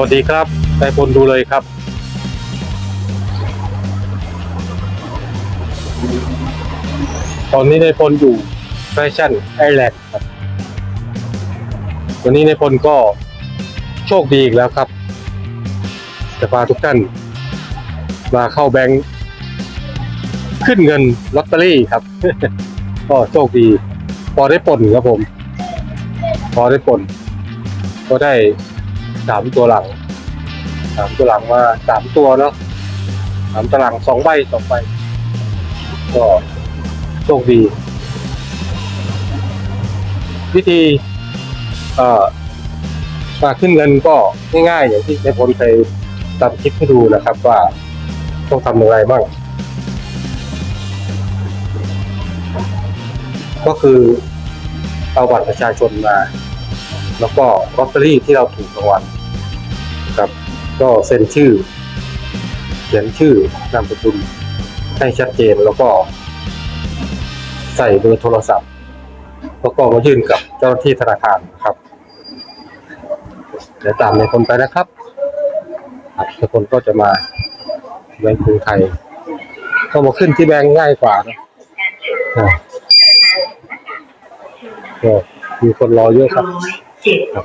วัสดีครับนายพลดูเลยครับ ตอนนี้นายพลอยู่แฟชั่นไอแลนด์ครับ วันนี้นายพลก็โชคดีอีกแล้วครับ จะพาทุกท่านมาเข้าแบงค์ขึ้นเงินลอตเตอรี่ครับ ก็โชคดี พอได้ผลครับผม พอได้ผลก็ได้สามตัวหลัง สามตัวหลังมาสามตัวเนาะสามตัวหลังสองใบสองใบก็โชคดีวิธีเอ่อมาขึ้นเงินก็ง่ายๆอย่างที่ในพลเคยทำคลิปให้ดูนะครับว่าต้องทำอย่างไรบ้าง ก็คือเอาบัตรประชาชนมา แล้วก็ลอตเตอรี่ที่เราถูกรางวัล ก็เซ็นชื่อ เขียนชื่อนามสกุลให้ชัดเจนแล้วก็ใส่เบอร์โทรศัพท์แล้วก็มายื่นกับเจ้าหน้าที่ธนาคารครับ เดี๋ยวตามในคนไปนะครับครับในคนก็จะมาแบงก์กรุงไทยก็มาขึ้นที่แบงก์ง่ายกว่านะก็มีคนรอเยอะครับ เจ็ดสิบ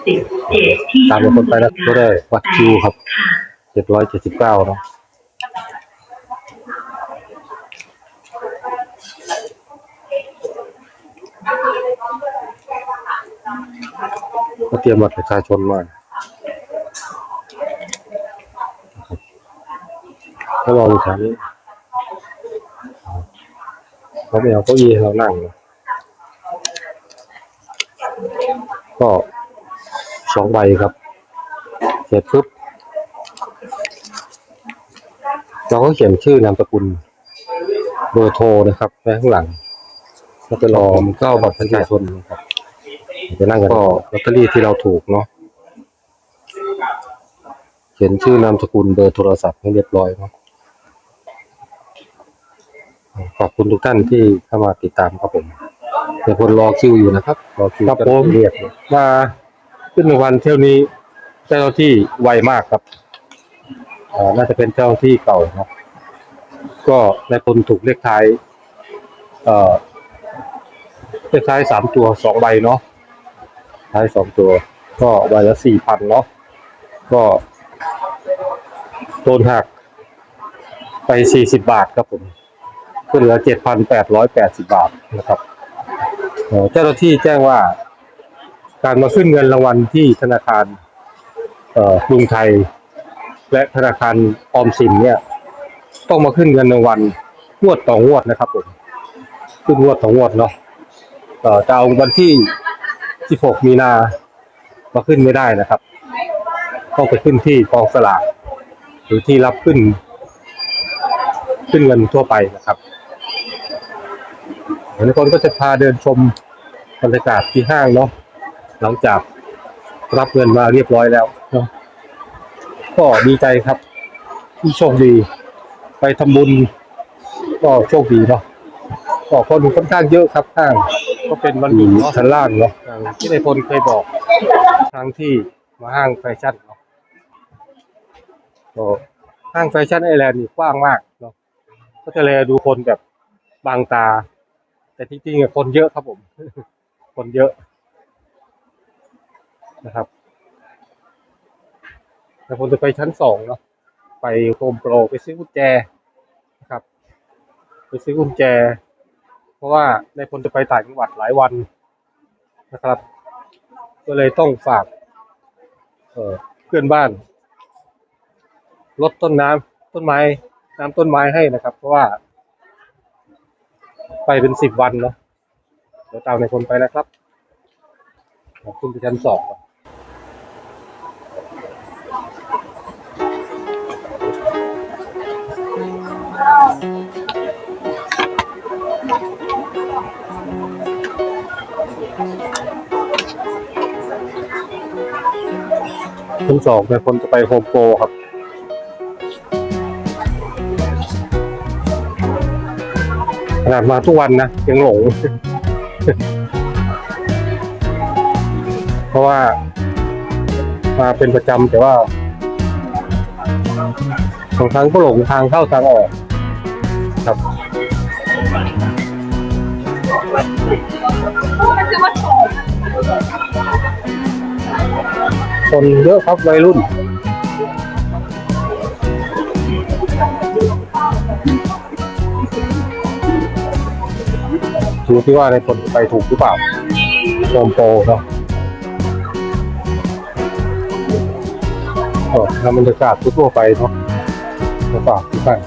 เจ็ดที่ตามในคนไปนะก็ได้วัดคิวครับเจ็ดร้อยเจ็ดสิบเก้าเนาะก็เตรียมบัตรประชาชนมาก็รออยู่แถวนี้เขาไม่เอาเก้าอี้ให้เรานั่งนะก็ สองใบครับ เสร็จปุ๊บเราก็เขียนชื่อนามสกุลเบอร์โทรนะครับไว้ข้างหลังแล้วก็รอมันก็เอาบัตรประชาชนนะครับจะนั่งกันก็ลอตเตอรี่ที่เราถูกเนาะเขียนชื่อนามสกุลเบอร์โทรศัพท์ให้เรียบร้อยเนาะขอบคุณทุกท่านที่เข้ามาติดตามครับผมเดี๋ยวคนรอคิวอยู่นะครับ รอคิวครับจะผมเรียกมา ขึ้นรางวัลเที่ยวนี้ เจ้าหน้าที่ไวมากครับน่าจะเป็นเจ้าหน้าที่เก่าเนาะก็ในคนถูกเลขท้ายเลขท้ายสามตัวสองใบเนาะท้ายสองตัว ก็ใบละสี่พันเนาะก็โดนหักไปสี่สิบบาทครับผมก็เหลือเจ็ดพันแปดร้อยแปดสิบบาทนะครับเจ้าหน้าที่แจ้งว่า การมาขึ้นเงินรางวัลที่ธนาคารกรุงไทย และธนาคารออมสินเนี่ย ต้องมาขึ้นเงินรางวัลงวดต่องวดนะครับผมขึ้นงวดต่องวดเนาะจะเอาวันที่ 16 มีนามาขึ้นไม่ได้นะครับต้องไปขึ้นที่กองสลากหรือที่รับขึ้น ขึ้นเงินทั่วไปนะครับเดี๋ยวทุกคนก็จะพาเดินชมบรรยากาศที่ห้างเนาะ หลังจากรับเงินมาเรียบร้อยแล้วเนาะก็ดีใจครับ ที่โชคดี ไปทำบุญก็โชคดีเนาะก็คนค่อนข้างเยอะครับห้าง ก็เป็นวันหยุดเนาะชั้นล่างเนาะอย่างที่ในพลเคยบอกครั้งที่มาห้างแฟชั่นเนาะก็ห้างแฟชั่นไอแลนด์นี่กว้างมากเนาะก็จะแลดูคนแบบบางตา แต่จริงๆอะคนเยอะครับผม คนเยอะ นะครับแต่ผมจะไปชั้นสองเนาะไปโฮมโปรไปซื้อกุญแจนะครับ ไปซื้อกุญแจ เพราะว่าในพลจะไปต่างจังหวัดหลายวันนะครับ ก็เลยต้องฝากเออเพื่อนบ้านลดต้นน้ำต้นไม้ น้ำต้นไม้ให้นะครับ เพราะว่า ไปเป็นสิบวันเนาะเดี๋ยวตามในพลไปนะครับ ขอบคุณไปชั้นสอง ชั้นสองในคนจะไปโฮมโปรครับ ขนาดมาทุกวันนะ ยังหลง เพราะว่า มาเป็นประจำแต่ว่าบางครั้งก็หลงทางเข้าทางออก คนเยอะครับวัยรุ่น ดูที่ว่าในคนไปถูกหรือเปล่าโฮมโปรเนาะก็ทำบรรยากาศทั่วไปเนาะมาฝากทุกท่าน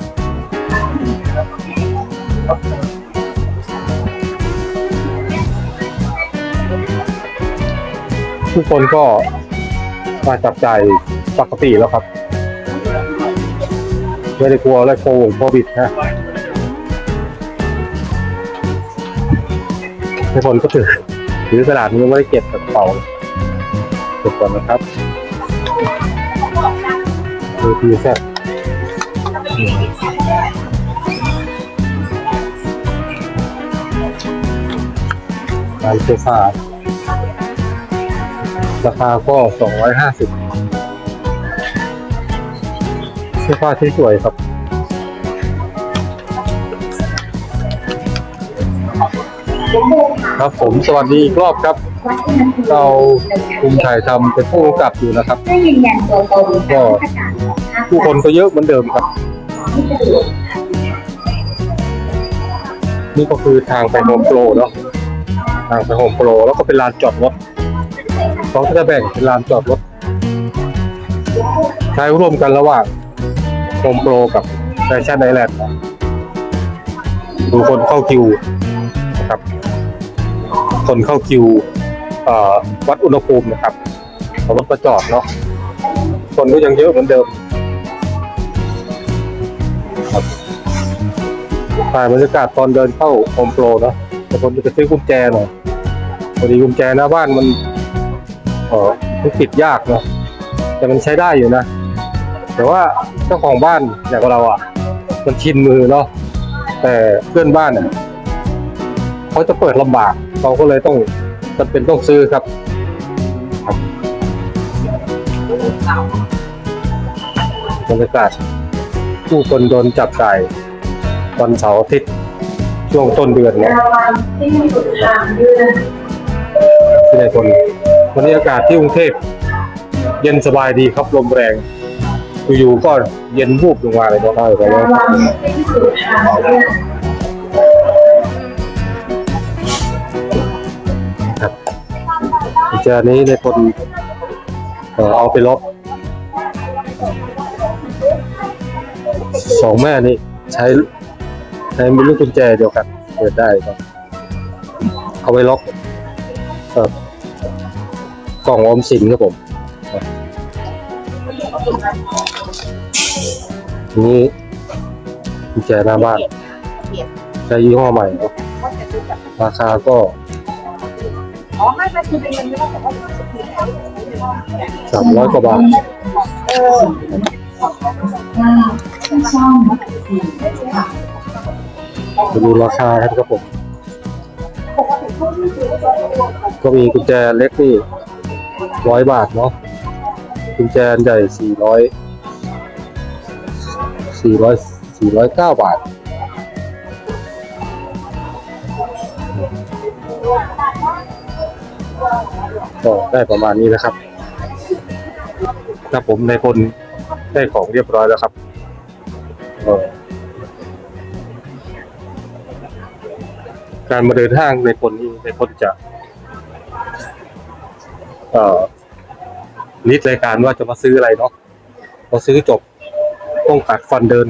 ทุกคนก็ มาจับจ่ายปกติแล้วครับไม่ได้กลัวอะไรโควิดนะทุกคนก็ถือถือกระดาษนี้ไม่ได้เก็บกระเป๋าเก็บก่อนนะครับดูทีแซ่บร้านเสื้อผ้า ราคาก็สองร้อยห้าสิบเสื้อผ้าที่สวยครับครับผมสวัสดีอีกรอบครับ เราคุมถ่ายทำเป็นผู้กำกับอยู่นะครับได้ยืนยันตัวตนก็ผู้คนก็เยอะเหมือนเดิมครับ นี่ก็คือทางไปโฮมโปรเนาะทางไปโฮมโปรแล้วก็เป็นลานจอดรถ เขาก็จะแบ่งเป็นลานจอดรถ ใช้ร่วมกันระหว่างโฮมโปรกับแฟชั่นไอแลนด์ดูคนเข้าคิวนะครับ คนเข้าคิววัดอุณหภูมินะครับเอารถมาจอดเนาะคนก็ยังเยอะเหมือนเดิมครับถ่ายบรรยากาศตอนเดินเข้าโฮมโปรเนาะแต่คนจะซื้อกุญแจหน่อยพอดีกุญแจหน้าบ้านมัน ออมันปิดยากเนาะแต่มันใช้ได้อยู่นะ แต่ว่าเจ้าของบ้านอย่างเราอะ มันชินมือเนาะแต่เพื่อนบ้านเนี่ยเขาจะเปิดลำบาก เราก็เลยต้องจำเป็นต้องซื้อครับบรรยากาศผู้คนโดนจับจ่ายวันเสาร์อาทิตย์ช่วงต้นเดือนเนี่ยรางวัลที่สุดทางเดือนที่ในคน วันนี้อากาศที่กรุงเทพเย็นสบายดีครับลมแรง อยู่ๆก็เย็นวูบลงมาเลยเนาะได้ไปแล้ราวงวัลที่สุดทางเดือนครับกุญแจนี้ในคนเอ่อเอาไปล็อกสองแม่นี่ใช้ใช้เป็นลูกกุญแจเดียวกันเปิดได้ครับ เอาไว้ล็อกเอ่อ กล่องออมสินครับผมนี่กุญแจหน้าบ้านใช้ยี่ห้อใหม่เนาะราคาก็สามร้อยกว่าบาทเออห้าดูราคากันครับผม ก็มีกุญแจเล็กนี่ ร้อยบาทเนาะกุญแจนใหญ่สี่ร้อยสี่ร้อยสี่ร้อยเก้าบาท ก็ได้ประมาณนี้นะครับ ถ้าผมในคนได้ของเรียบร้อยแล้วครับการมาเดินห้างในคนนี้ในคนจะ เอ่อ ลิสต์รายการว่าจะมาซื้ออะไรเนาะพอซื้อจบต้องกัดฟันเดิน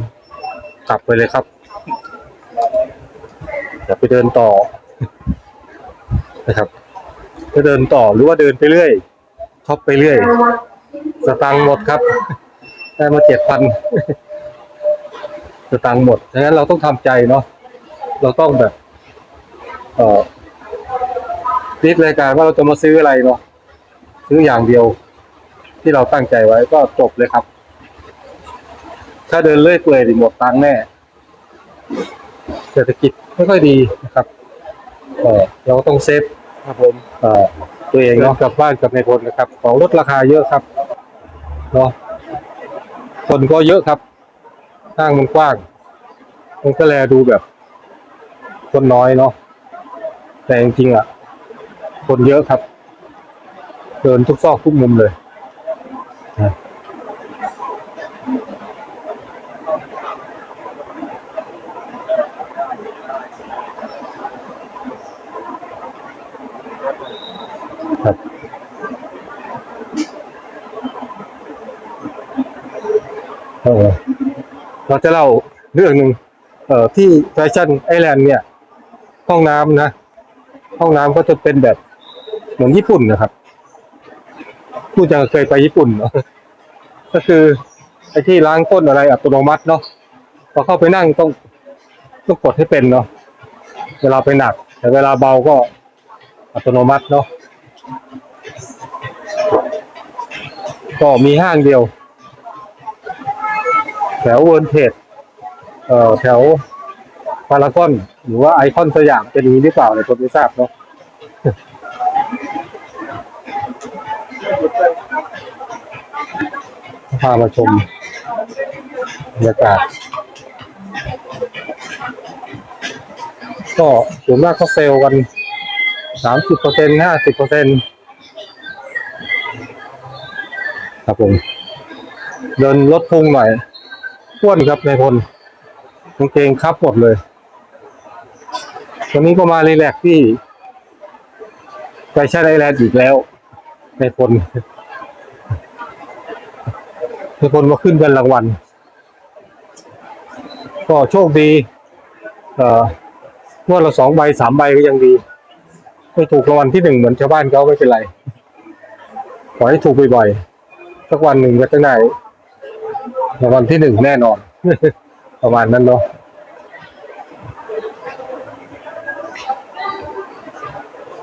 กลับไปเลยครับอย่าไปเดินต่อนะครับจะเดินต่อหรือว่าเดินไปเรื่อยช็อปไปเรื่อย สตังค์หมดครับ ได้มาเจ็ดพันสตังค์หมดดังนั้นเราต้องทำใจเนาะเราต้องแบบเอ่อลิสต์รายการว่าเราจะมาซื้ออะไรเนาะซื้ออย่างเดียว ที่เราตั้งใจไว้ก็จบเลยครับ ถ้าเดินเลื่อยเปื่อยหมดตังแน่ เศรษฐกิจไม่ค่อยดีนะครับเออเราก็ต้องเซฟครับผมเออตัวเองเนาะกลับบ้านกับในพลนะครับ ของลดราคาเยอะครับเนาะคนก็เยอะครับห้างมันกว้าง มันก็แลดูแบบ คนน้อยเนาะแต่จริงๆอะ คนเยอะครับ เดินทุกซอกทุกมุมเลยนะครับเออ เราจะเล่าเรื่องหนึ่งเอ่อที่แฟชั่นไอแลนด์เนี่ย ห้องน้ำนะ ห้องน้ำก็จะเป็นแบบเหมือนญี่ปุ่นนะครับผู้จะเคยไปญี่ปุ่นเนาะก็คือไอ้ที่ล้างก้นอะไรอัตโนมัติเนาะพอเข้าไปนั่งต้องต้องกดให้เป็นเนาะเวลาไปหนัก แต่เวลาเบาก็อัตโนมัติเนาะก็มีห้างเดียว แถวเวิร์นเทดเอ่อแถวพารากอน หรือว่าไอคอนสยามเป็นอย่างนี้หรือเปล่าเนี่ยผมไม่ทราบเนาะพามาชมบรรยากาศก็ส่วนมากก็เซลล์กันสามสิบเปอร์เซ็นห้าสิบเปอร์เซ็นครับผม เดินรถพุงหน่อย พ้วนครับในพลกางเกงครับหมดเลย วันนี้ก็มารีแลกที่ไปชาไอแลนด์อีกแล้ว ในพลมีคนมาขึ้นเป็นรางวัล ก็โชคดี เอ่องวดละสองใบสามใบก็ยังดี ไม่ถูกรางวัลที่หนึ่งเหมือนชาวบ้านเขาไม่เป็นไร ขอให้ถูกบ่อยๆสักวันหนึ่งก็จะได้ รางวัลที่หนึ่งแน่นอน ประมาณนั้นเนาะ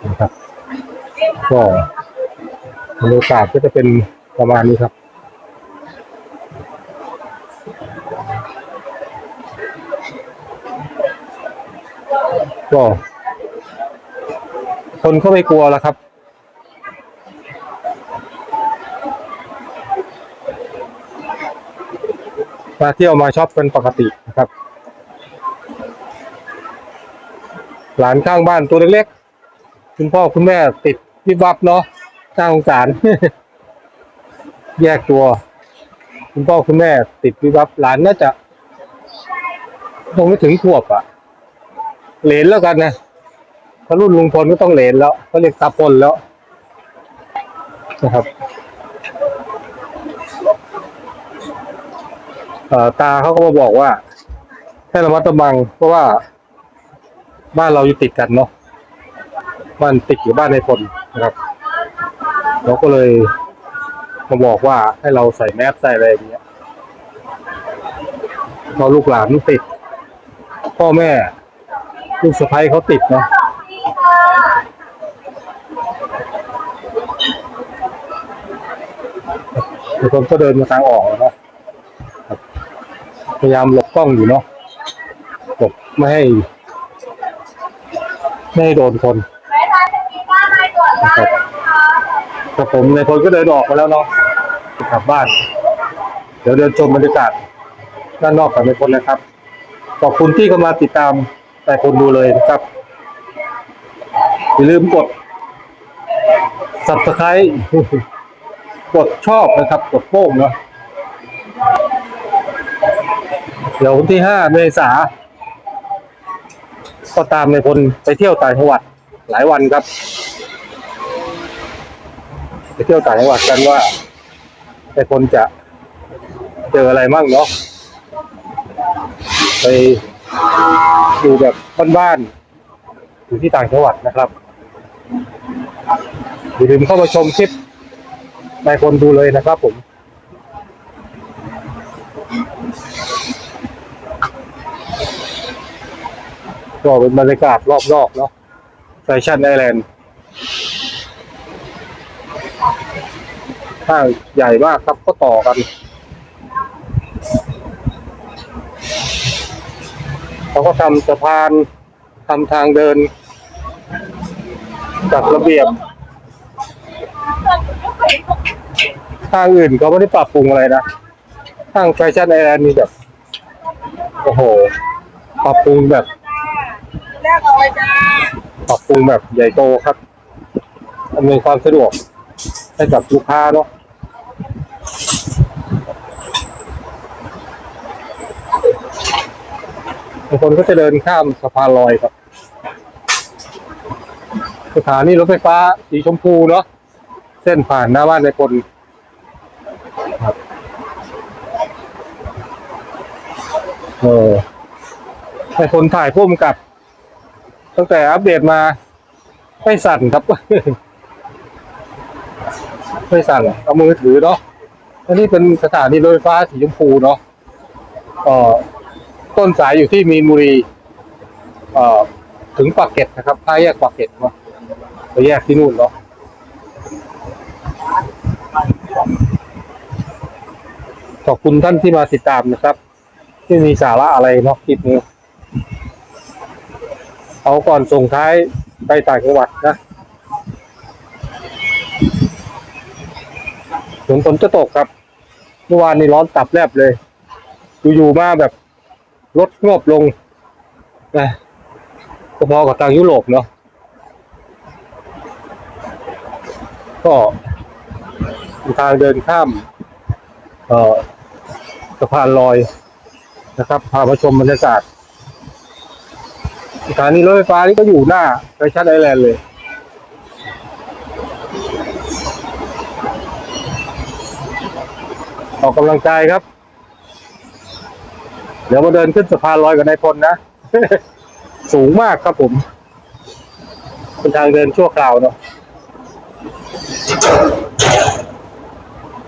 นะครับก็บรรยากาศก็จะเป็นประมาณนี้ครับก็คนก็ไม่กลัวแล้วครับ มาเที่ยวมาช็อปเป็นปกตินะครับ หลานข้างบ้านตัวเล็กๆ คุณพ่อคุณแม่ติดวิบวับเนาะน่าสงสาร แยกตัว คุณพ่อคุณแม่ติดวิบวับหลานน่าจะคงไม่ถึงขวบอะเหลนแล้วกันนะถ้ารุ่นลุงพลก็ต้องเหลนแล้วเขาเรียกตาพลแล้วนะครับเอ่อ ตาเขาก็มาบอกว่า ให้ระมัดระวัง เพราะว่า บ้านเราอยู่ติดกันเนาะบ้านติดอยู่บ้านในพลนะครับ เราก็เลยมาบอกว่าให้เราใส่แมสใส่อะไรอย่างเงี้ยเพราลูกหลานติด พ่อแม่ ลูกสะใภ้เขาติดเนาะทุกคนก็เดินมาทางออกนะ พยายามหลบกล้องอยู่เนาะหลบไม่ให้ไม่ให้โดนคนนะกินบ้านไหนก่อนได้นะคะแต่ผมในคนก็เดินออกมาแล้วเนาะจะกลับบ้าน เดี๋ยวเดินชมบรรยากาศด้านนอกกับในคนนะครับ ขอบคุณที่เข้ามาติดตามแต่คนดูเลยนะครับ อย่าลืมกด subscribe กดชอบนะครับ กดโป้งเนาะ เดี๋ยววันที่ห้าเมษาก็ตามในคนไปเที่ยวต่างจังหวัดหลายวันครับ ไปเที่ยวต่างจังหวัดกันว่าในคนจะเจออะไรมั่งเนาะไปดูแบบบ้านๆอยู่ที่ต่างจังหวัดนะครับอย่าลืมเข้ามาชมคลิปในคนดูเลยนะครับผม ก็เป็นบรรยากาศรอบนอกเนาะแฟชั่นไอแลนด์ห้างใหญ่มากครับก็ต่อกันเขาก็ทำสะพานทำทางเดินจัดระเบียบทางอื่นเขาไม่ได้ปรับปรุงอะไรนะทางแฟชั่นไอแลนด์นี่แบบ โอ้โห ปรับปรุงแบบ แรกเอาเลยจ้าปรับปรุงแบบใหญ่โตครับอำนวยความสะดวกให้กับลูกค้าเนาะบางคนก็จะเดินข้ามสะพานลอยครับ สถานีรถไฟฟ้าสีชมพูเนาะเส้นผ่านหน้าบ้านในคนครับเออในคนถ่ายพุ่มกับ ตั้งแต่อัปเดตมา ไม่สั่นครับ ไม่สั่นเอามือถือเนาะอันนี้เป็นสถานีรถไฟฟ้าสีชมพูเนาะต้นสายอยู่ที่มีนบุรีเอ่อถึงปากเกร็ดนะครับท้ายแยกปากเกร็ดเนาะไปแยกที่นู่นเนาะขอบคุณท่านที่มาติดตามนะครับ ที่มีสาระอะไรเนาะคลิปนี้ เอาก่อนส่งท้ายไปต่างจังหวัดนะฝนฝนจะตกครับ เมื่อวานนี้ร้อนตับแลบเลย อยู่ๆมาแบบลดงบลงนะก็พอกับทางยุโรปเนาะก็ทางเดินข้าม เอ่อสะพานลอยนะครับ พามาชมบรรยากาศ สถานีรถไฟฟ้านี่ก็อยู่หน้าแฟชั่นไอแลนด์เลย ออกกำลังกายครับ เดี๋ยวมาเดินขึ้นสะพานลอยกับนายพลนะ สูงมากครับผม เป็นทางเดินชั่วคราวเนาะ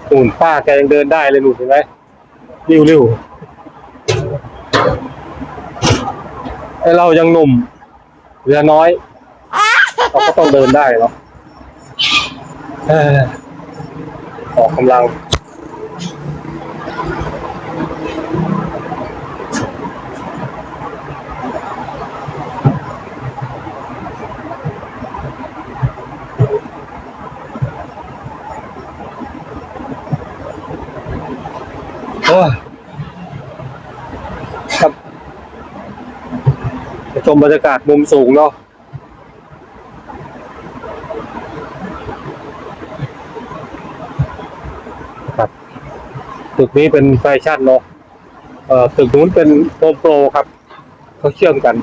หุ่นป้าแกยังเดินได้เลยหนูเห็นไหมริ้วๆ วไอเรายังหนุ่มเหลือน้อย เราก็ต้องเดินได้เนาะเอ่อออกกำลัง โอ้ยครับไปช มบรรยากาศมุมสูงเนาะครับตึกนี้เป็นแฟชั่นเนาะเอ่อตึกนู้นเป็นโฮมโปรครับเขาเชื่อมกัน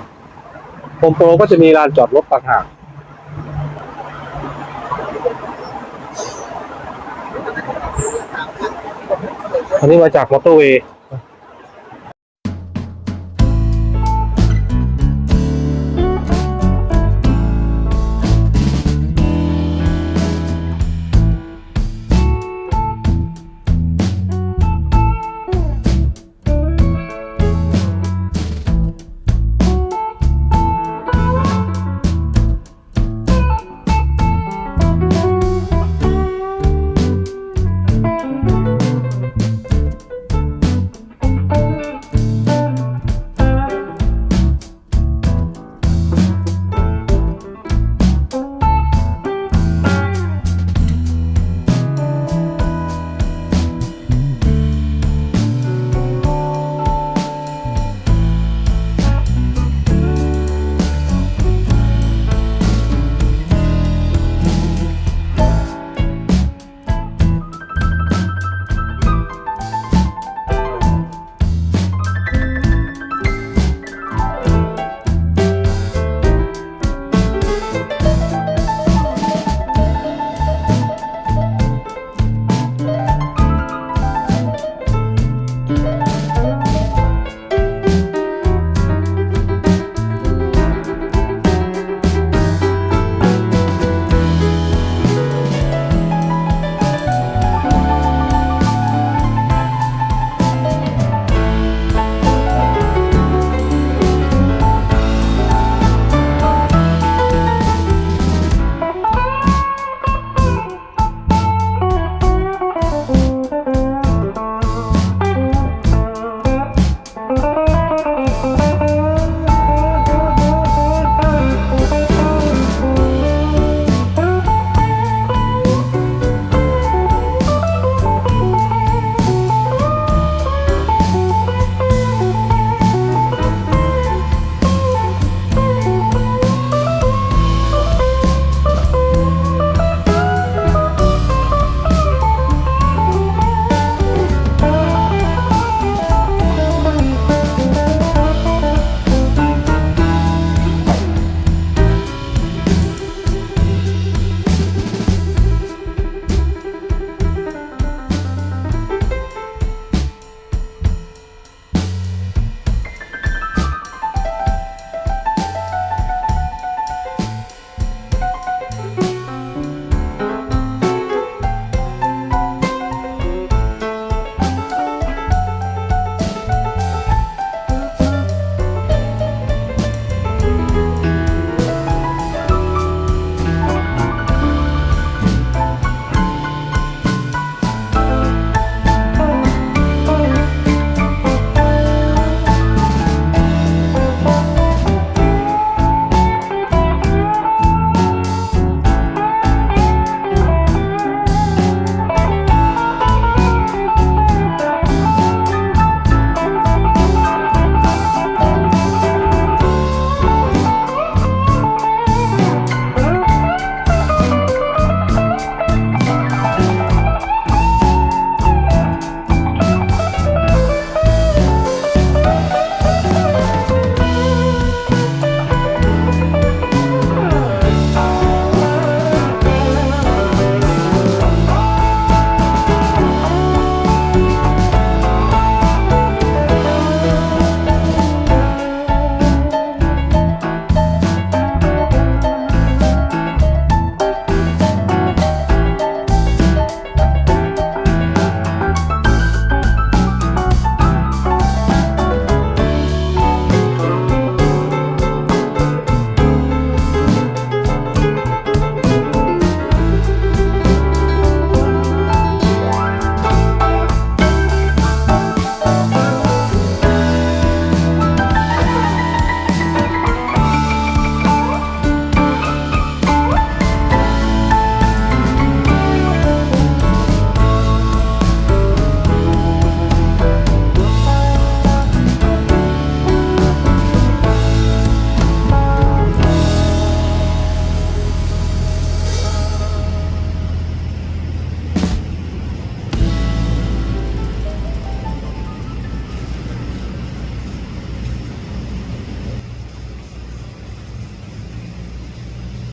โฮมโปรก็จะมีลานจอดรถต่างหากอันนี้มาจากมอเตอร์เวย์